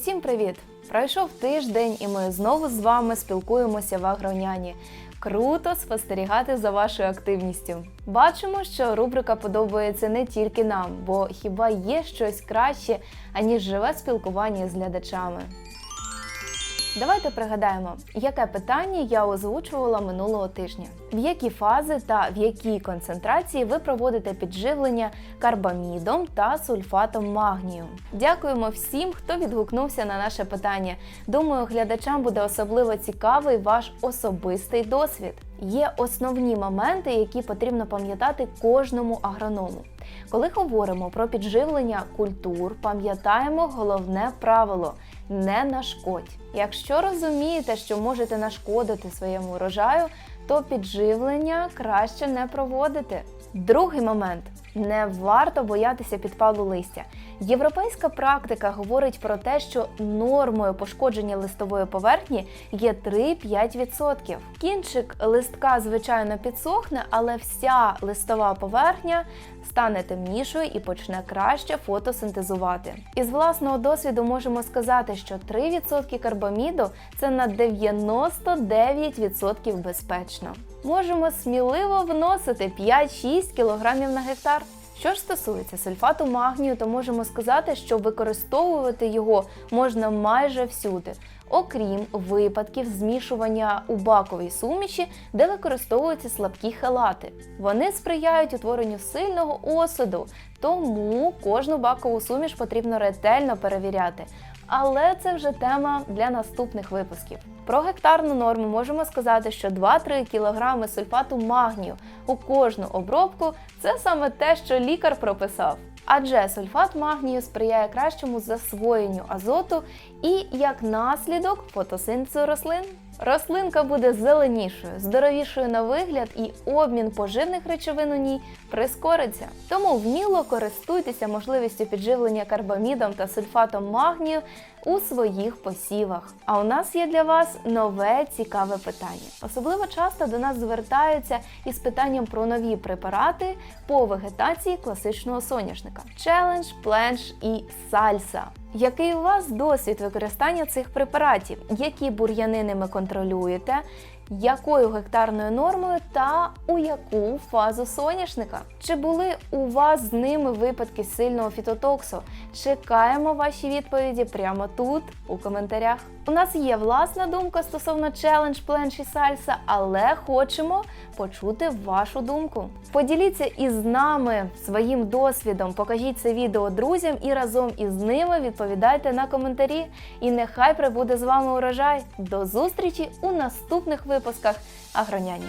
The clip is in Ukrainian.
Усім привіт! Пройшов тиждень, і ми знову з вами спілкуємося в Агроняні. Круто спостерігати за вашою активністю. Бачимо, що рубрика подобається не тільки нам, бо хіба є щось краще, аніж живе спілкування з глядачами. Давайте пригадаємо, яке питання я озвучувала минулого тижня. В які фази та в якій концентрації ви проводите підживлення карбамідом та сульфатом магнію? Дякуємо всім, хто відгукнувся на наше питання. Думаю, глядачам буде особливо цікавий ваш особистий досвід. Є основні моменти, які потрібно пам'ятати кожному агроному. Коли говоримо про підживлення культур, пам'ятаємо головне правило не нашкодь. Якщо розумієте, що можете нашкодити своєму урожаю, то підживлення краще не проводити. Другий момент не варто боятися підпалу листя. Європейська практика говорить про те, що нормою пошкодження листової поверхні є 3-5%. Кінчик листка, звичайно, підсохне, але вся листова поверхня стане темнішою і почне краще фотосинтезувати. Із власного досвіду можемо сказати, що 3% карбаміду це на 99% безпечно. Можемо сміливо вносити 5-6 кг на гектар. Що ж стосується сульфату магнію, то можемо сказати, що використовувати його можна майже всюди, окрім випадків змішування у баковій суміші, де використовуються слабкі хелати. Вони сприяють утворенню сильного осаду, тому кожну бакову суміш потрібно ретельно перевіряти. Але це вже тема для наступних випусків. Про гектарну норму можемо сказати, що 2-3 кг сульфату магнію у кожну обробку це саме те, що лікар прописав. Адже сульфат магнію сприяє кращому засвоєнню азоту і як наслідок фотосинтезу рослин. Рослинка буде зеленішою, здоровішою на вигляд, і обмін поживних речовин у ній прискориться. Тому вміло користуйтеся можливістю підживлення карбамідом та сульфатом магнію у своїх посівах. А у нас є для вас нове цікаве питання. Особливо часто до нас звертаються із питанням про нові препарати по вегетації класичного соняшника: челендж, пленш і сальса. Який у вас досвід використання цих препаратів? Які бур'яни ними контролюєте? Якою гектарною нормою та у яку фазу соняшника? Чи були у вас з ними випадки сильного фітотоксу? Чекаємо ваші відповіді прямо тут, у коментарях. У нас є власна думка стосовно челендж, пленш і сальса, але хочемо почути вашу думку. Поділіться із нами своїм досвідом, покажіть це відео друзям і разом із ними відповідайте на коментарі. І нехай прибуде з вами урожай. До зустрічі у наступних випусках Агроняні.